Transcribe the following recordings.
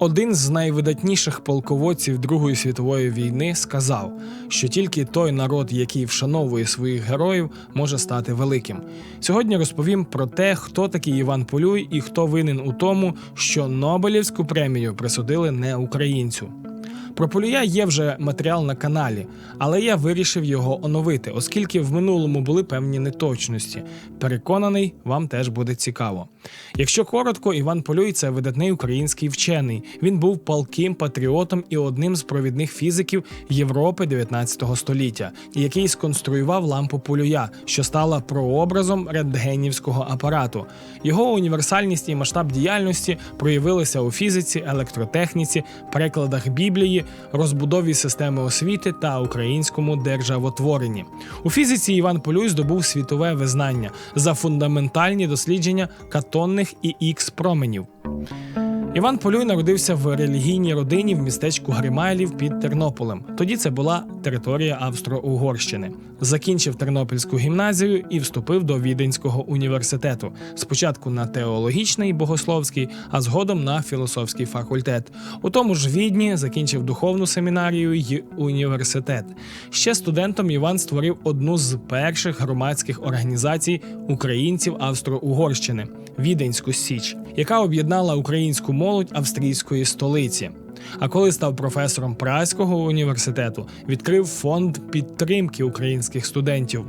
Один з найвидатніших полководців Другої світової війни сказав, що тільки той народ, який вшановує своїх героїв, може стати великим. Сьогодні розповім про те, хто такий Іван Полюй і хто винен у тому, що Нобелівську премію присудили не українцю. Про Полюя є вже матеріал на каналі, але я вирішив його оновити, оскільки в минулому були певні неточності. Переконаний, вам теж буде цікаво. Якщо коротко, Іван Полюй це видатний український вчений. Він був палким патріотом і одним з провідних фізиків Європи 19 століття, який сконструював лампу Полюя, що стала прообразом рентгенівського апарату. Його універсальність і масштаб діяльності проявилися у фізиці, електротехніці, перекладах Біблії, розбудові системи освіти та українському державотворенні. У фізиці Іван Полюй здобув світове визнання за фундаментальні дослідження катонних і ікс променів. Іван Полюй народився в релігійній родині в містечку Гримайлів під Тернополем. Тоді це була територія Австро-Угорщини. Закінчив Тернопільську гімназію і вступив до Віденського університету. Спочатку на теологічний богословський, а згодом на філософський факультет. У тому ж Відні закінчив духовну семінарію й університет. Ще студентом Іван створив одну з перших громадських організацій українців Австро-Угорщини Віденську Січ, яка об'єднала українську молодь австрійської столиці. А коли став професором Празького університету, відкрив фонд підтримки українських студентів.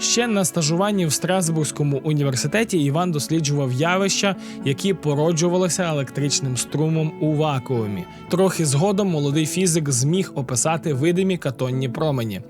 Ще на стажуванні в Страсбурзькому університеті Іван досліджував явища, які породжувалися електричним струмом у вакуумі. Трохи згодом молодий фізик зміг описати видимі катонні промені.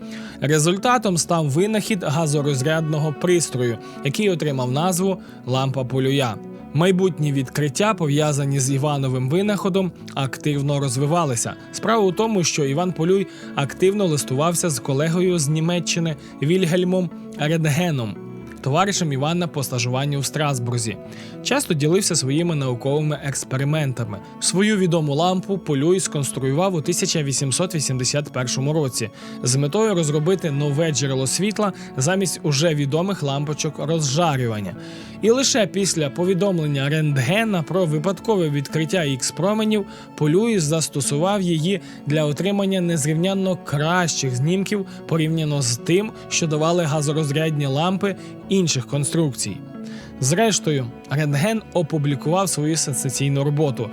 Результатом став винахід газорозрядного пристрою, який отримав назву лампа полюя. Майбутні відкриття, пов'язані з Івановим винаходом, активно розвивалися. Справа у тому, що Іван Полюй активно листувався з колегою з Німеччини Вільгельмом Редгеном, товаришем Івана по стажуванню в Страсбурзі. Часто ділився своїми науковими експериментами. Свою відому лампу Полюй сконструював у 1881 році з метою розробити нове джерело світла замість уже відомих лампочок розжарювання. І лише після повідомлення рентгена про випадкове відкриття ікс променів Полюй застосував її для отримання незрівнянно кращих знімків порівняно з тим, що давали газорозрядні лампи інших конструкцій. Зрештою, рентген опублікував свою сенсаційну роботу.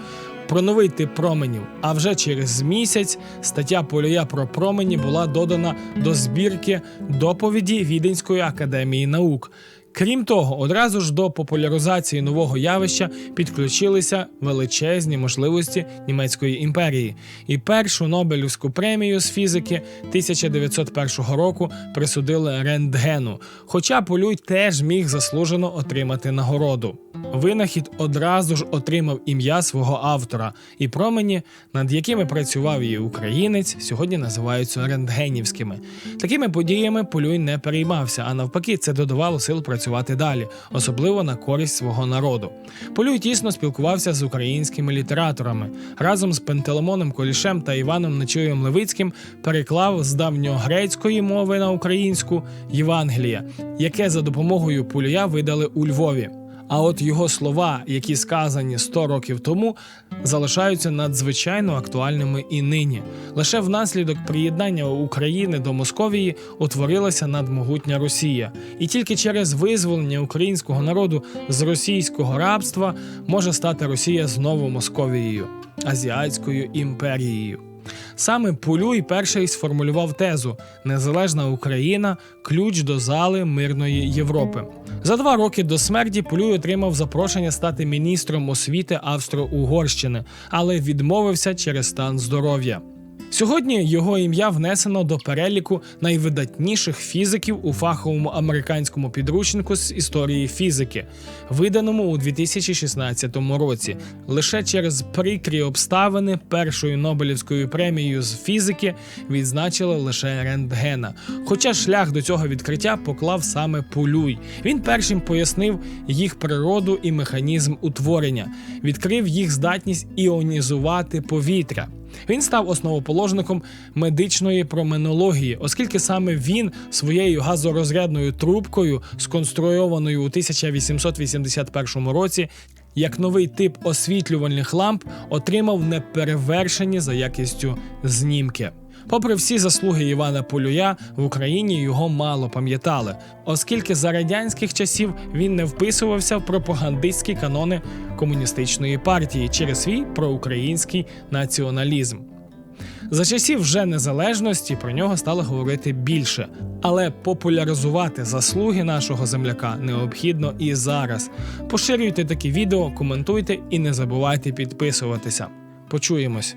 Про новий тип променів. А вже через місяць стаття Полюя про промені була додана до збірки доповіді Віденської академії наук. Крім того, одразу ж до популяризації нового явища підключилися величезні можливості німецької імперії, і першу Нобелівську премію з фізики 1901 року присудили рентгену. Хоча Полюй теж міг заслужено отримати нагороду. Винахід одразу ж отримав ім'я свого автора, і промені, над якими працював її українець, сьогодні називаються рентгенівськими. Такими подіями Полюй не переймався, а навпаки, це додавало сил працювати далі, особливо на користь свого народу. Полюй тісно спілкувався з українськими літераторами. Разом з Пентелемоном Колішем та Іваном Нечуєм Левицьким переклав з давньогрецької мови на українську Євангелія, яке за допомогою Полюя видали у Львові. А от його слова, які сказані 100 років тому, залишаються надзвичайно актуальними і нині. Лише внаслідок приєднання України до Московії утворилася надмогутня Росія, і тільки через визволення українського народу з російського рабства може стати Росія знову Московією, азіатською імперією. Саме Полюй перший сформулював тезу Незалежна Україна ключ до зали мирної Європи. За два роки до смерті Плюй отримав запрошення стати міністром освіти Австро-Угорщини, але відмовився через стан здоров'я. Сьогодні його ім'я внесено до переліку найвидатніших фізиків у фаховому американському підручнику з історії фізики, виданому у 2016 році. Лише через прикрі обставини першою Нобелівською премією з фізики відзначили лише рентгена. Хоча шлях до цього відкриття поклав саме Полюй. Він першим пояснив їх природу і механізм утворення, відкрив їх здатність іонізувати повітря. Він став основоположником медичної променології, оскільки саме він своєю газорозрядною трубкою, сконструйованою у 1881 році, як новий тип освітлювальних ламп отримав неперевершені за якістю знімки. Попри всі заслуги Івана Полюя, в Україні його мало пам'ятали, оскільки за радянських часів він не вписувався в пропагандистські канони комуністичної партії через свій проукраїнський націоналізм. За часів вже незалежності про нього стали говорити більше, але популяризувати заслуги нашого земляка необхідно і зараз. Поширюйте такі відео, коментуйте і не забувайте підписуватися. Почуємось.